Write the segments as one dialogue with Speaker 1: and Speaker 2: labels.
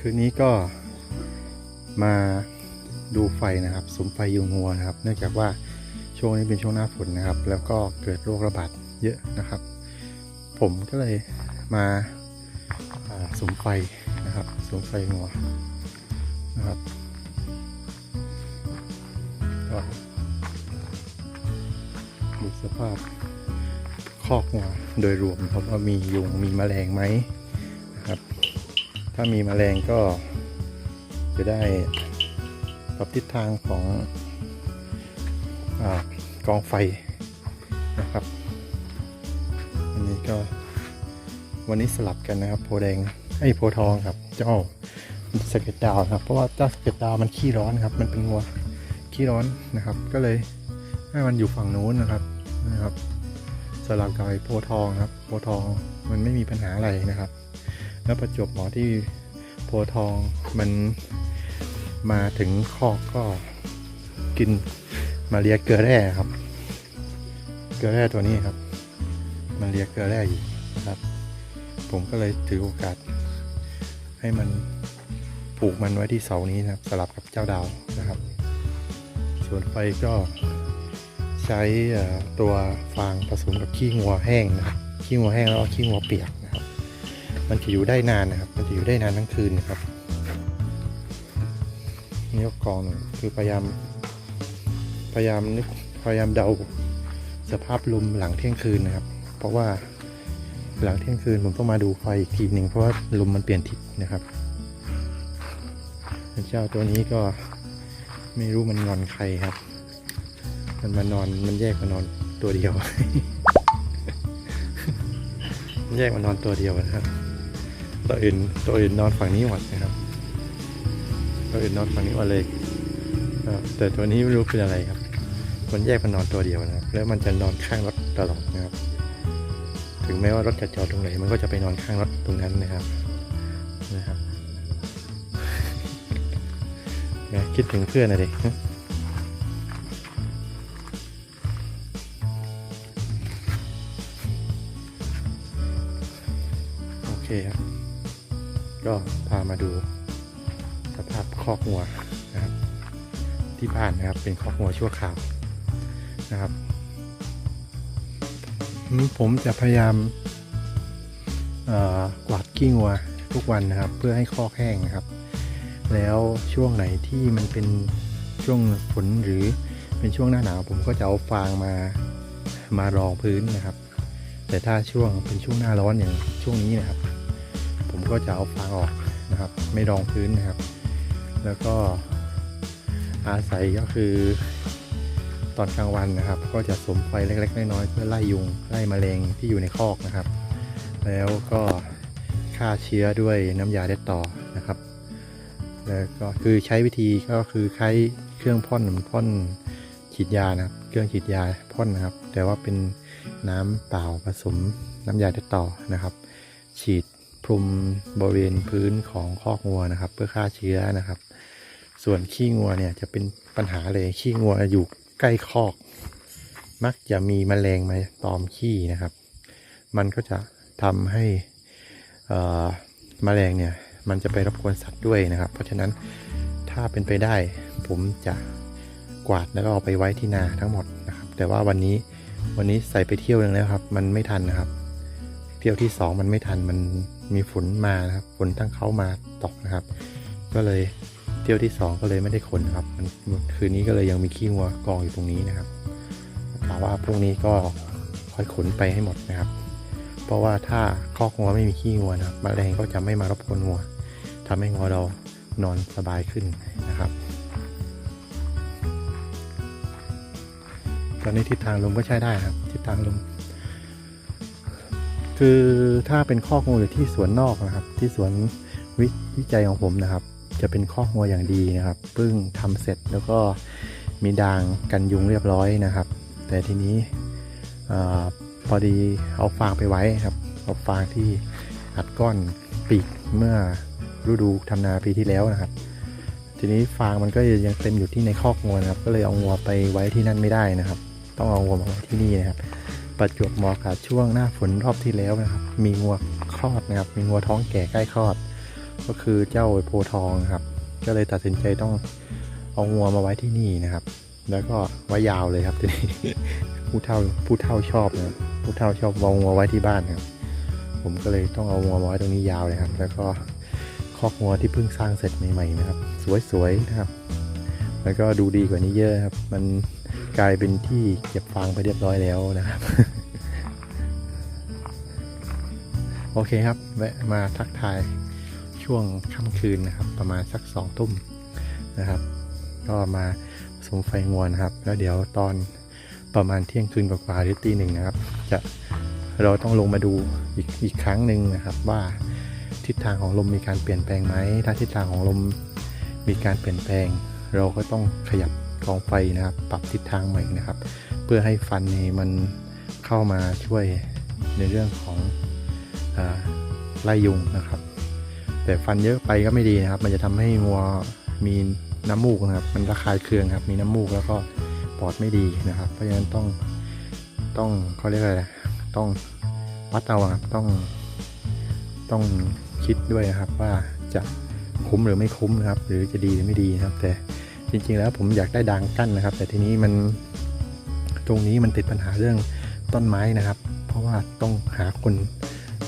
Speaker 1: คืนนี้ก็มาดูไฟนะครับสมไฟยุงงัวนะครับ เนื่องจากว่าช่วงนี้เป็นช่วงหน้าฝนนะครับ แล้วก็เกิดโรคระบาดเยอะนะครับ ผมก็เลยมาาสมไฟนะครับสมไฟงัวนะครับก็ดูสภาพ คอกงัวโดยรวมครับว่ามียุงมีแมลงไหมนะครับ ถ้ามีแมลงก็จะได้ปรับทิศทางของอกองไฟนะครับ อันนี้ก็วันนี้สลับกันนะครับ โพแดงไอ้โพทองครับ เจ้าสเก็ตดาวครับ เพราะว่าเจ้าสเก็ตดาวมันขี้ร้อนครับ มันเป็นงัวขี้ร้อนนะครับ ก็เลยให้มันอยู่ฝั่งนู้นนะครับนะครับ สลับกับไอโพทองครับโพทองมันไม่มีปัญหาอะไรนะครับ แล้วประจบหมอที่โพทองมันมาถึงคอกก็กินมาเรียเกลือแร่ครับ เกลือแร่ตัวนี้ครับ มันเรียเกลือแร่อยู่นะครับ ผมก็เลยถือโอกาส ให้มันผูกมันไว้ที่เสานี้นะครับ สลับกับเจ้าดาวนะครับ ส่วนไฟก็ ใช้ตัวฟางผสมกับขี้งัวแห้งนะครับขี้งัวแห้งแล้วก็ขี้งัวเปียกนะครับ มันจะอยู่ได้นานนะครับ มันจะอยู่ได้นานทั้งคืนนะครับนี่ก็กองนึงคือพยายาม พยายามนึกพยายามเดาสภาพลมหลังเที่ยงคืนนะครับ เพราะว่าหลังเที่ยงคืนผมต้องมาดูไฟอีกทีหนึ่งเพราะว่าลมมันเปลี่ยนทิศนะครับเจ้าตัวนี้ก็ไม่รู้มันงอนใครครับ มันมานอนมันแยกมานอนตัวเดียวมันแยกมานอนตัวเดียวนะครับตัวอื่นตัวอื่นนอนฝั่งนี้หมดนะครับตัวอื่นนอนฝั่งนี้หมดเลยแต่ตัวนี้ไม่รู้เป็นอะไรครับ มันแยกมันนอนตัวเดียวนะแล้วมันจะนอนข้างรถตลอดนะครับ ถึงแม้ว่ารถจะจอดตรงไหน มันก็จะไปนอนข้างรถตรงนั้นนะครับนะครับคิดถึงเพื่อนนะเด็ก เคครับก็พามาดูสภาพคอกงัวนะครับ ที่บ้านนะครับเป็นคอกงัวชั่วคราวนะครับ ผมจะพยายามกวาดขี้งัวทุกวันนะครับ เพื่อให้คอกแห้งนะครับ แล้วช่วงไหนที่มันเป็นช่วงฝนหรือเป็นช่วงหน้าหนาว ผมก็จะเอาฟางมามารองพื้นนะครับ แต่ถ้าช่วงเป็นช่วงหน้าร้อนอย่างช่วงนี้นะครับ ผมก็จะเอาฟางออกนะครับ ไม่รองพื้นนะครับ แล้วก็อาศัยก็คือ ตอนกลางวันนะครับ ก็จะสมไฟเล็ก ๆ น้อยๆเพื่อไล่ยุงไล่แมลงที่อยู่ในคอกนะครับ แล้วก็ฆ่าเชื้อด้วยน้ำยาเด็ดต่อนะครับ แล้วก็คือใช้วิธีก็คือใช้เครื่องพ่นพ่นฉีดยานะครับ เครื่องฉีดยาพ่นนะครับ แต่ว่าเป็น น้ำเปล่าผสมน้ำยาเด็ดต่อนะครับ ฉีดพรมบริเวณพื้นของคอกงัวนะครับ เพื่อฆ่าเชื้อนะครับ ส่วนขี้งัวเนี่ยจะเป็นปัญหาเลยขี้งัวอยู่ใกล้คอก มักจะมีแมลงมาตอมขี้นะครับ มันก็จะทำให้เอ่อแมลงเนี่ยมันจะไปรบกวนสัตว์ด้วยนะครับ เพราะฉะนั้นถ้าเป็นไปได้ผมจะกวาดแล้วก็เอาไปไว้ที่นาทั้งหมดนะครับ แต่ว่าวันนี้ วันนี้ใส่ไปเที่ยวหนึงแล้วครับ มันไม่ทันนะครับ เที่ยวที่สองมันไม่ทันมันมีฝนมานะครับฝนตั้งเขามาตกนะครับ ก็เลยเที่ยวที่สองก็เลยไม่ได้ขนครับ มันคืนนี้ก็เลยยังมีขี้งัวกองอยู่ตรงนี้นะครับกะว่าพรุ่งนี้ก็ค่อยขนไปให้หมดนะครับ เพราะว่าถ้าคอกงัวไม่มีขี้งัวนะครับแมลงก็จะไม่มารบกวนงัวทำให้งัวเรานอนสบายขึ้นนะครับ ตอนนี้ทิศทางลมก็ใช้ได้ครับ ทิศทางลม คือถ้าเป็นคอกงูอยู่ที่สวนนอกนะครับ ที่สวนววิจัยของผมนะครับ จะเป็นคอกงูอย่างดีนะครับเพิ่งทำเสร็จแล้วก็มีดางกันยุงเรียบร้อยนะครับ แต่ทีนี้อพอดีเอาฟางไปไว้ครับเอาฟางที่อัดก้อนปีกเมื่อฤดูทำนาปีที่แล้วนะครับ ทีนี้ฟางมันก็ยังเต็มอยู่ที่ในคอกงัวนะครับ ก็เลยเอางัวไปไว้ที่นั่นไม่ได้นะครับ ต้องเอางัวมาไว้ที่นี่นะครับ ประจวบเหมาะกับช่วงหน้าฝนรอบที่แล้วนะครับ มีงัวคลอดนะครับ มีงัวท้องแก่ใกล้คลอด ก็คือเจ้าโพทองครับ ก็เลยตัดสินใจต้องเอางัวมาไว้ที่นี่นะครับ แล้วก็ไว้ยาวเลยครับทีนี้ผู้เฒ่าผู้เฒ่าชอบนะผู้เฒ่าชอบวางงัวไว้ที่บ้านครับผมก็เลยต้องเอางัวมาไว้ตรงนี้ยาวเลยครับ แล้วก็คอกงัวที่เพิ่งสร้างเสร็จใหม่ๆนะครับ สวยๆนะครับ แล้วก็ดูดีกว่านี้เยอะครับ มัน กลายเป็นที่เก็บฟางไปเรียบร้อยแล้วนะครับ โอเคครับแวะมาทักทายช่วงค่ำคืนนะครับ ประมาณสักสองทุ่มนะครับ ก็มาสมไฟงวนครับ แล้วเดี๋ยวตอนประมาณเที่ยงคืนกว่าๆหรือตีหนึ่งนะครับ จะเราต้องลงมาดูอีกอีกครั้งหนึ่งนะครับว่าทิศทางของลมมีการเปลี่ยนแปลงไหม ถ้าทิศทางของลมมีการเปลี่ยนแปลง เราก็ต้องขยับ กองไฟนะครับ ปรับทิศทางใหม่นะครับ เพื่อให้ฟันนี่มันเข้ามาช่วยในเรื่องของอไล่ยุงนะครับ แต่ฟันเยอะไปก็ไม่ดีนะครับ มันจะทำให้งัวมีน้ำมูกนะครับ มันระคายเคืองครับ มีน้ำมูกแล้วก็ปอดไม่ดีนะครับ เพราะฉะนั้นต้องต้องเขาเรียกอะไรต้องวัดเอาครับต้องต้องคิดด้วยนะครับว่าจะคุ้มหรือไม่คุ้มนะครับ หรือจะดีหรือไม่ดีนะครับ แต่ จริงๆแล้วผมอยากได้ดางกั้นนะครับ แต่ทีนี้มันตรงนี้มันติดปัญหาเรื่องต้นไม้นะครับ เพราะว่าต้องหาคน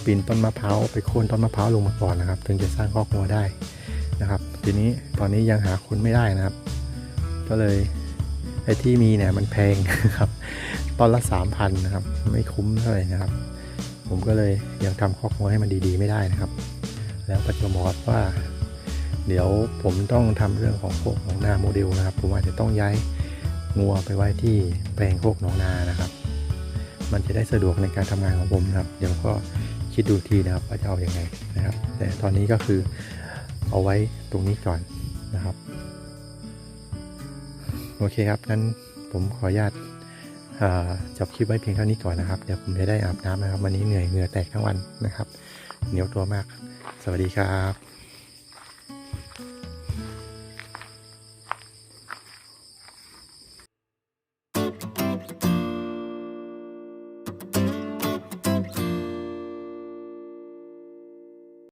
Speaker 1: ปีนต้นมะพร้าวไปโค่นต้นมะพร้าวลงมาก่อนนะครับ ถึงจะสร้างคอบครัวได้นะครับ ทีนี้ตอนนี้ยังหาคนไม่ได้นะครับ ก็เลยไอ้ที่มีเนี่ยมันแพงครับต้นละสามพันนะครับ ไม่คุ้มเท่าไหร่นะครับ ผมก็เลยยังทำคอบครัวให้มันดีๆ ไม่ได้นะครับ แล้วปัจจุบันว่า เดี๋ยวผมต้องทำเรื่องของพวกหนองนาโมเดลนะครับ ผมอาจจะต้องย้ายงัวไปไว้ที่แปลงโคกหนองนานะครับ มันจะได้สะดวกในการทำงานของผมนะครับ เดี๋ยวก็คิดดูทีนะครับว่าจะเอาอยัางไงนะครับ แต่ตอนนี้ก็คือเอาไว้ตรงนี้ก่อนนะครับ โอเคครับงั้นผมขออนุญาตจบคลิปไว้เพียงเท่านี้ก่อนนะครับ เดี๋ยวผมจะได้อาบน้ำนะครับ วันนี้เหนื่อยเหงื่อแตกทั้งวันนะครับ เหนียวตัวมาก สวัสดีครับ